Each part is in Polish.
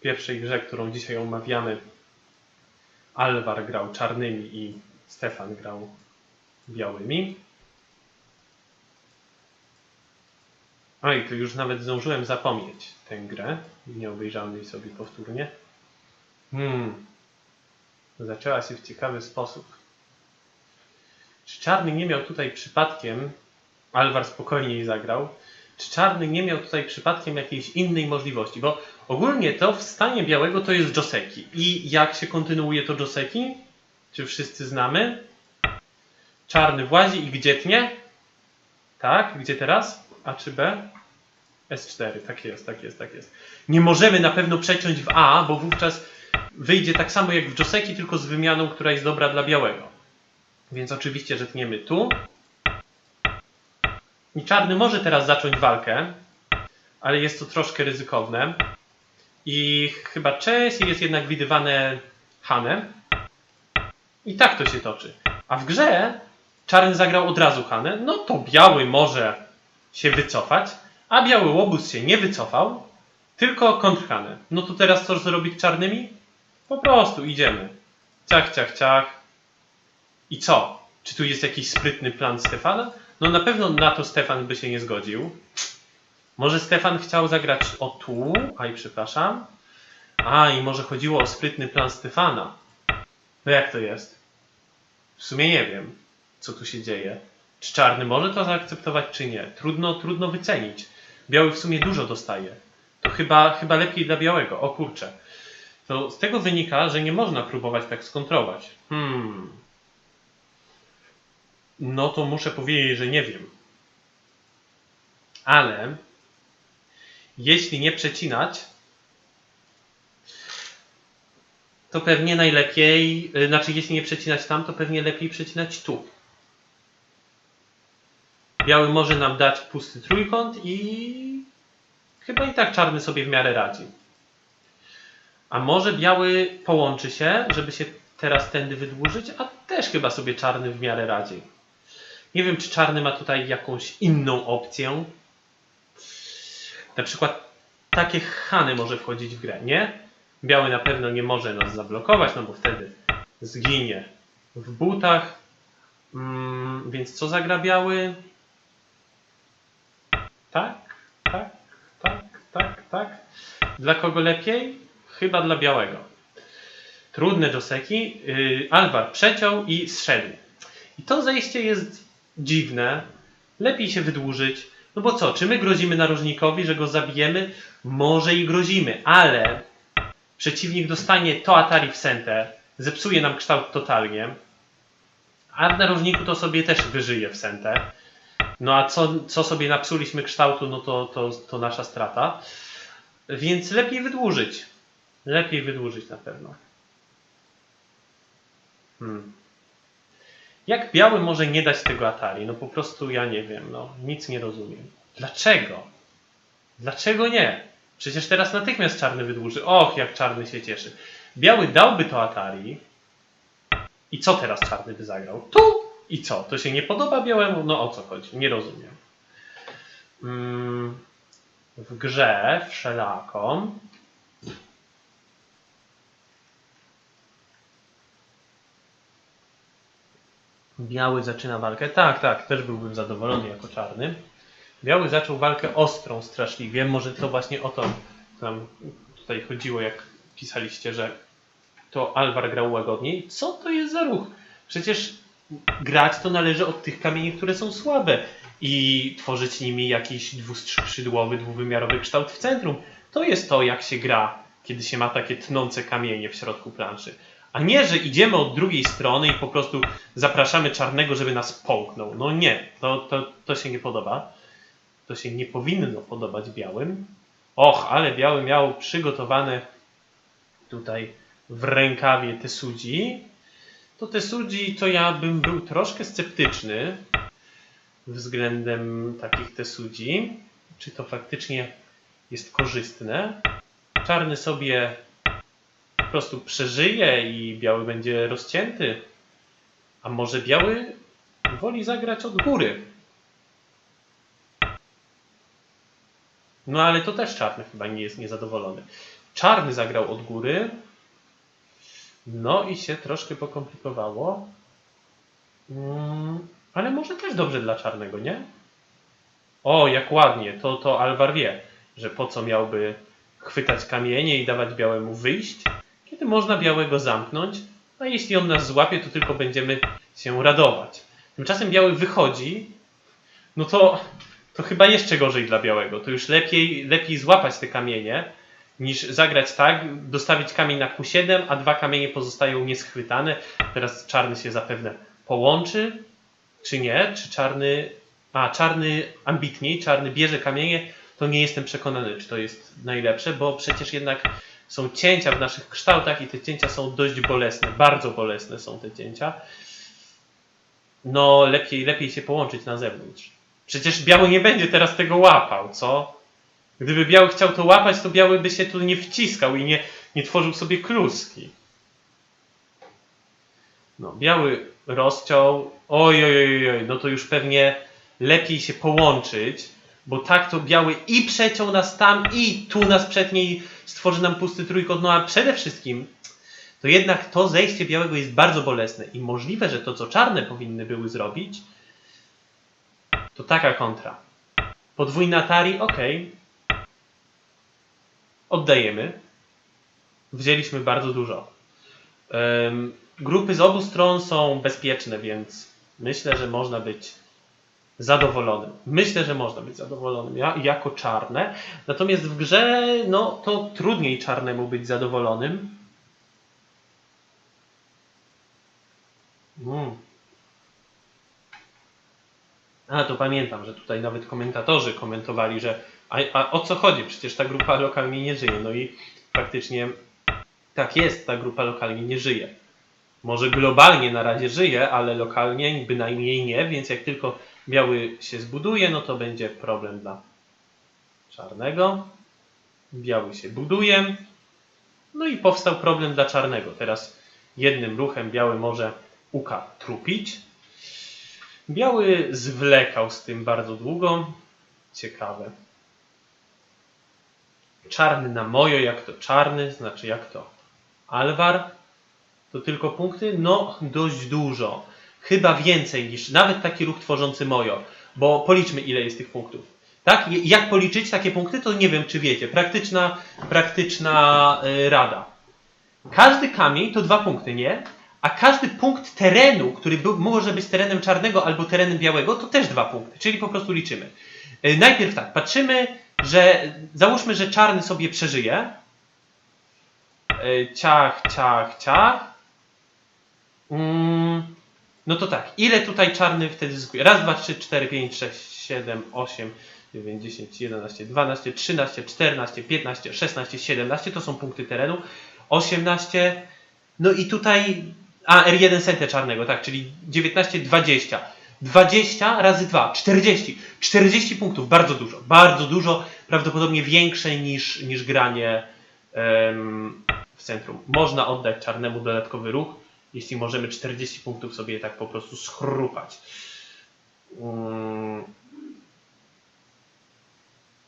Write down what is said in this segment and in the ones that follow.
pierwszej grze, którą dzisiaj omawiamy, Alvar grał czarnymi i Stefan grał białymi. A i tu już nawet zdążyłem zapomnieć tę grę. Nie obejrzałem jej sobie powtórnie. Hmm. Zaczęła się w ciekawy sposób. Czy Czarny nie miał tutaj przypadkiem, Alvar spokojniej zagrał, czy Czarny nie miał tutaj przypadkiem jakiejś innej możliwości? Bo ogólnie to w stanie białego to jest Joseki. I jak się kontynuuje to Joseki? Czy wszyscy znamy? Czarny włazi i gdzie tnie? Tak? Gdzie teraz? A czy B? S4, tak jest, tak jest, tak jest. Nie możemy na pewno przeciąć w A, bo wówczas wyjdzie tak samo jak w Joseki, tylko z wymianą, która jest dobra dla białego. Więc oczywiście, że tniemy tu. I czarny może teraz zacząć walkę, ale jest to troszkę ryzykowne. I chyba częściej jest jednak widywane Hanem. I tak to się toczy. A w grze czarny zagrał od razu Hanę, no to biały może się wycofać, a biały łobuz się nie wycofał, tylko kontrhanę. No to teraz co zrobić czarnymi? Po prostu idziemy. Ciach, ciach, ciach. I co? Czy tu jest jakiś sprytny plan Stefana? No na pewno na to Stefan by się nie zgodził. Może Stefan chciał zagrać o tu, aj przepraszam. A i może chodziło o sprytny plan Stefana. No jak to jest? W sumie nie wiem, co tu się dzieje. Czy czarny może to zaakceptować, czy nie? Trudno, trudno wycenić. Biały w sumie dużo dostaje. To chyba, chyba lepiej dla białego. O kurczę. To z tego wynika, że nie można próbować tak skontrować. Hmm. No to muszę powiedzieć, że nie wiem. Ale jeśli nie przecinać, to pewnie najlepiej, y, znaczy jeśli nie przecinać tam, to pewnie lepiej przecinać tu. Biały może nam dać pusty trójkąt i chyba i tak czarny sobie w miarę radzi. A może biały połączy się, żeby się teraz tędy wydłużyć, a też chyba sobie czarny w miarę radzi. Nie wiem, czy czarny ma tutaj jakąś inną opcję. Na przykład takie Hany może wchodzić w grę, nie? Biały na pewno nie może nas zablokować, no bo wtedy zginie w butach. Mm, więc co zagra biały? Tak, tak, tak, tak, tak. Dla kogo lepiej? Chyba dla białego. Trudne Joseki. Yy, Alvar przeciął i zszedł. I to zejście jest dziwne. Lepiej się wydłużyć. No bo co, czy my grozimy narożnikowi, że go zabijemy? Może i grozimy, ale przeciwnik dostanie to Atari w center, zepsuje nam kształt totalnie, a w narożniku to sobie też wyżyje w center. No a co, co sobie napsuliśmy kształtu, no to, to, to nasza strata. Więc lepiej wydłużyć. Lepiej wydłużyć na pewno. Hmm. Jak biały może nie dać tego Atari? No po prostu ja nie wiem, no nic nie rozumiem. Dlaczego? Dlaczego nie? Przecież teraz natychmiast czarny wydłuży. Och, jak czarny się cieszy. Biały dałby to Atari. I co teraz czarny by zagrał? Tu! I co? To się nie podoba białemu? No o co chodzi? Nie rozumiem. Mm, w grze wszelaką Biały zaczyna walkę. Tak, tak, też byłbym zadowolony jako czarny. Biały zaczął walkę ostrą straszliwie. Może to właśnie o to nam tutaj chodziło, jak pisaliście, że to Alvar grał łagodniej. Co to jest za ruch? Przecież grać to należy od tych kamieni, które są słabe i tworzyć nimi jakiś dwuskrzydłowy, dwuwymiarowy kształt w centrum. To jest to, jak się gra, kiedy się ma takie tnące kamienie w środku planszy. A nie, że idziemy od drugiej strony i po prostu zapraszamy czarnego, żeby nas połknął. No nie, to, to, to się nie podoba. To się nie powinno podobać białym. Och, ale biały miał przygotowane tutaj w rękawie te sudzi. To te sudzi to ja bym był troszkę sceptyczny względem takich te sudzi. Czy to faktycznie jest korzystne? Czarny sobie prostu przeżyje i biały będzie rozcięty. A może biały woli zagrać od góry? No ale to też czarny chyba nie jest niezadowolony. Czarny zagrał od góry. No i się troszkę pokomplikowało. Mm, ale może też dobrze dla czarnego, nie? O, jak ładnie. To, to Alvar wie, że po co miałby chwytać kamienie i dawać białemu wyjść, kiedy można białego zamknąć, a jeśli on nas złapie, to tylko będziemy się radować. Tymczasem biały wychodzi, no to, to chyba jeszcze gorzej dla białego. To już lepiej, lepiej złapać te kamienie, niż zagrać tak, dostawić kamień na Q7, a dwa kamienie pozostają nieschwytane. Teraz czarny się zapewne połączy, czy nie? Czy czarny. A, czarny ambitniej, czarny bierze kamienie, to nie jestem przekonany, czy to jest najlepsze, bo przecież jednak są cięcia w naszych kształtach i te cięcia są dość bolesne, bardzo bolesne są te cięcia. No, lepiej, lepiej się połączyć na zewnątrz. Przecież biały nie będzie teraz tego łapał, co? Gdyby biały chciał to łapać, to biały by się tu nie wciskał i nie, nie tworzył sobie kluski. No, biały rozciął. Oj, oj, oj, oj, no to już pewnie lepiej się połączyć, bo tak to biały i przeciął nas tam, i tu nas przetnie i stworzy nam pusty trójkąt. No a przede wszystkim to jednak to zejście białego jest bardzo bolesne i możliwe, że to, co czarne powinny były zrobić, to taka kontra. Podwójna tari, ok. Oddajemy. Wzięliśmy bardzo dużo. Grupy z obu stron są bezpieczne, więc myślę, że można być zadowolonym. Myślę, że można być zadowolonym ja, jako czarne. Natomiast w grze, no to trudniej czarnemu być zadowolonym. Mm. A, to pamiętam, że tutaj nawet komentatorzy komentowali, że a, a o co chodzi? Przecież ta grupa lokalnie nie żyje. No i faktycznie tak jest, ta grupa lokalnie nie żyje. Może globalnie na razie żyje, ale lokalnie bynajmniej nie, więc jak tylko biały się zbuduje, no to będzie problem dla czarnego. Biały się buduje. No i powstał problem dla czarnego. Teraz jednym ruchem biały może uka trupić. Biały zwlekał z tym bardzo długo. Ciekawe. Czarny na mojo, jak to czarny, znaczy jak to Alvar. To tylko punkty? No, dość dużo. Chyba więcej niż nawet taki ruch tworzący mojo. Bo policzmy, ile jest tych punktów. Tak? Jak policzyć takie punkty, to nie wiem, czy wiecie. Praktyczna, praktyczna y, rada. Każdy kamień to dwa punkty, nie? A każdy punkt terenu, który był, może być terenem czarnego albo terenem białego, to też dwa punkty. Czyli po prostu liczymy. Y, Najpierw tak, patrzymy, że załóżmy, że czarny sobie przeżyje. Y, Ciach, ciach, ciach. Mm, no to tak, ile tutaj czarny wtedy zyskuje? Raz, dwa, trzy, cztery, pięć, sześć, siedem, osiem, dziewięć, dziesięć, jedenaście, dwanaście, trzynaście, czternaście, piętnaście, szesnaście, siedemnaście, to są punkty terenu. Osiemnaście, no i tutaj, a R1 setę czarnego, tak, czyli 19, 20. 20 razy 2, 40. 40 punktów, bardzo dużo, bardzo dużo, prawdopodobnie większe niż, niż granie w centrum. Można oddać czarnemu dodatkowy ruch, jeśli możemy 40 punktów sobie tak po prostu schrupać. Mm.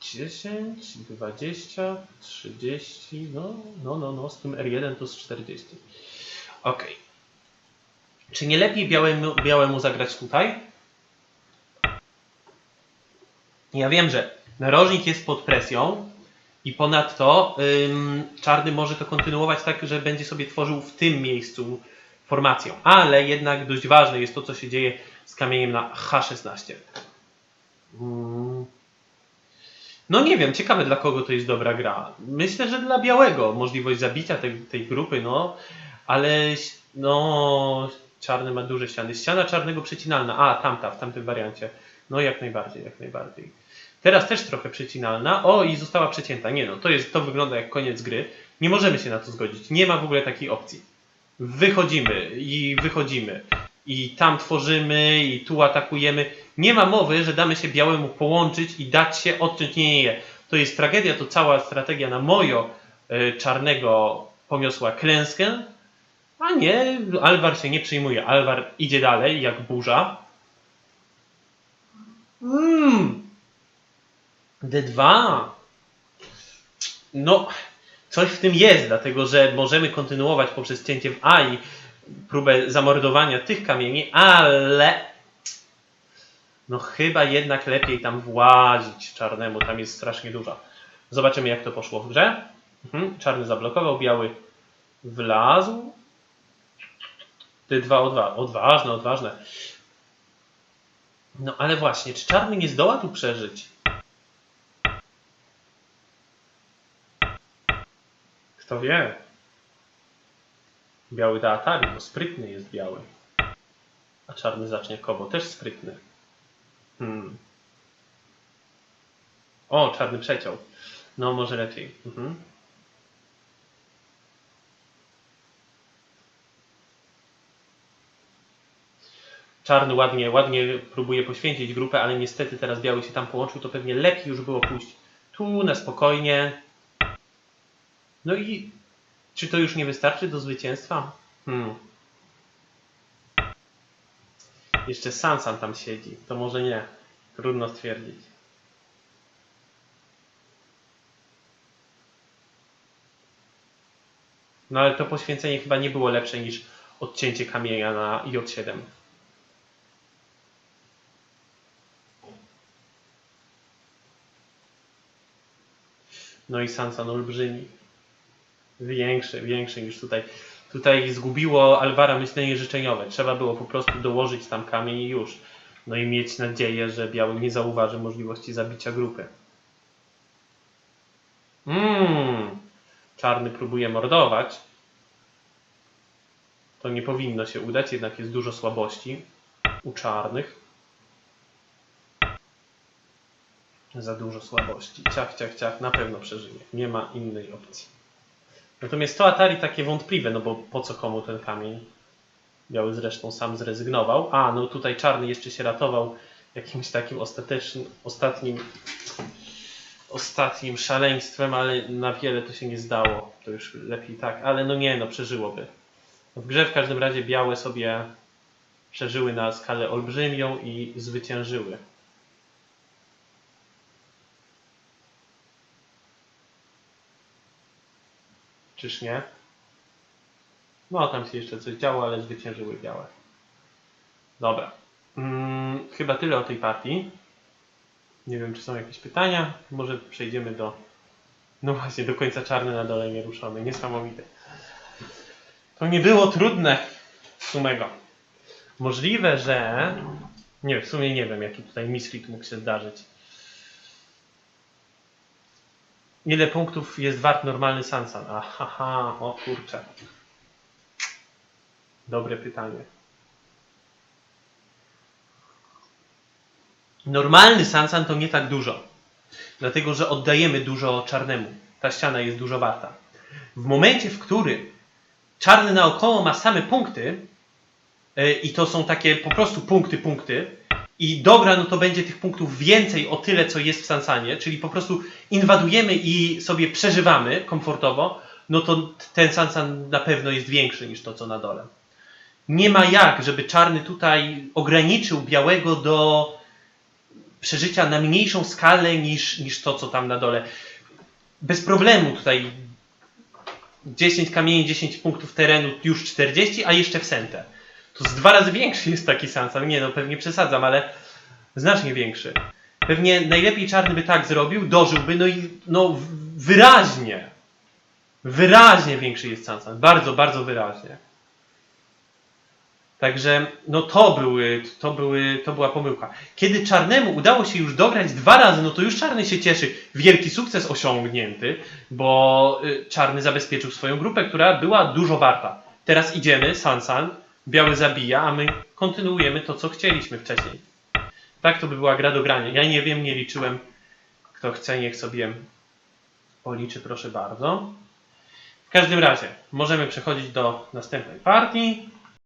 10, 20, 30, no, no, no, no, z tym R1 to z 40. Ok. Czy nie lepiej białemu, białemu zagrać tutaj? Ja wiem, że narożnik jest pod presją i ponadto ym, czarny może to kontynuować tak, że będzie sobie tworzył w tym miejscu formację. Ale jednak dość ważne jest to, co się dzieje z kamieniem na H16. Mm. No nie wiem, ciekawe dla kogo to jest dobra gra. Myślę, że dla białego możliwość zabicia tej, tej grupy, no, ale no, czarny ma duże ściany. Ściana czarnego przecinalna, a tamta, w tamtym wariancie. No jak najbardziej, jak najbardziej. Teraz też trochę przecinalna. O, i została przecięta. Nie no, to, jest, to wygląda jak koniec gry. Nie możemy się na to zgodzić. Nie ma w ogóle takiej opcji. Wychodzimy i wychodzimy. I tam tworzymy, i tu atakujemy. Nie ma mowy, że damy się białemu połączyć i dać się odciąć. Nie, nie, nie. To jest tragedia, to cała strategia na mojo y, czarnego poniosła klęskę. A nie, Alvar się nie przyjmuje. Alvar idzie dalej, jak burza. Mm. D2. No, coś w tym jest, dlatego że możemy kontynuować poprzez cięcie A i próbę zamordowania tych kamieni, ale no chyba jednak lepiej tam włazić czarnemu, tam jest strasznie dużo. Zobaczymy jak to poszło w grze. Mhm. Czarny zablokował, biały wlazł. Ty dwa o dwa. Odważne, odważne. No ale właśnie, czy czarny nie zdoła tu przeżyć? Kto wie? Biały da atari, bo sprytny jest biały. A czarny zacznie kobo, też sprytny. Hmm. O, czarny przeciął. No, może lepiej. Mhm. Czarny ładnie, ładnie próbuje poświęcić grupę, ale niestety teraz biały się tam połączył, to pewnie lepiej już było pójść tu na spokojnie. No i czy to już nie wystarczy do zwycięstwa? Hmm. Jeszcze Sansan tam siedzi. To może nie. Trudno stwierdzić. No ale to poświęcenie chyba nie było lepsze niż odcięcie kamienia na J7. No i Sansan olbrzymi. Większy, większy niż tutaj. Tutaj zgubiło Alvara myślenie życzeniowe. Trzeba było po prostu dołożyć tam kamień i już. No i mieć nadzieję, że biały nie zauważy możliwości zabicia grupy. Mmm. Czarny próbuje mordować. To nie powinno się udać, jednak jest dużo słabości u czarnych. Za dużo słabości. Ciach, ciach, ciach, na pewno przeżyje. Nie ma innej opcji. Natomiast to Atari takie wątpliwe, no bo po co komu ten kamień? Biały zresztą sam zrezygnował. A, no tutaj czarny jeszcze się ratował jakimś takim ostatecznym, ostatnim, ostatnim szaleństwem, ale na wiele to się nie zdało. To już lepiej tak, ale no nie, no przeżyłoby. W grze w każdym razie białe sobie przeżyły na skalę olbrzymią i zwyciężyły. Czyż nie? No, tam się jeszcze coś działo, ale zwyciężyły białe. Dobra. Mm, chyba tyle o tej partii. Nie wiem, czy są jakieś pytania. Może przejdziemy do. No właśnie, do końca czarny na dole nieruszony. Niesamowite. To nie było trudne sumego. Możliwe, że. Nie, w sumie nie wiem, jaki tutaj misfit mógł się zdarzyć. Ile punktów jest wart normalny Sansan? Aha, o kurczę. Dobre pytanie. Normalny Sansan to nie tak dużo. Dlatego, że oddajemy dużo czarnemu. Ta ściana jest dużo warta. W momencie, w którym czarny naokoło ma same punkty, yy, i to są takie po prostu punkty, punkty, i dobra, no to będzie tych punktów więcej o tyle, co jest w Sansanie, czyli po prostu inwadujemy i sobie przeżywamy komfortowo, no to ten Sansan na pewno jest większy niż to, co na dole. Nie ma jak, żeby czarny tutaj ograniczył białego do przeżycia na mniejszą skalę niż, niż to, co tam na dole. Bez problemu tutaj 10 kamieni, 10 punktów terenu, już 40, a jeszcze w sentę. To z dwa razy większy jest taki Sansan. Nie no, pewnie przesadzam, ale znacznie większy. Pewnie najlepiej czarny by tak zrobił, dożyłby, no i no wyraźnie, wyraźnie większy jest Sansan. Bardzo, bardzo wyraźnie. Także no to, były, to, były, to była pomyłka. Kiedy czarnemu udało się już dograć dwa razy, no to już czarny się cieszy. Wielki sukces osiągnięty, bo y, czarny zabezpieczył swoją grupę, która była dużo warta. Teraz idziemy, Sansan, biały zabija, a my kontynuujemy to, co chcieliśmy wcześniej. Tak to by była gra do grania. Ja nie wiem, nie liczyłem. Kto chce, niech sobie policzy, proszę bardzo. W każdym razie, możemy przechodzić do następnej partii.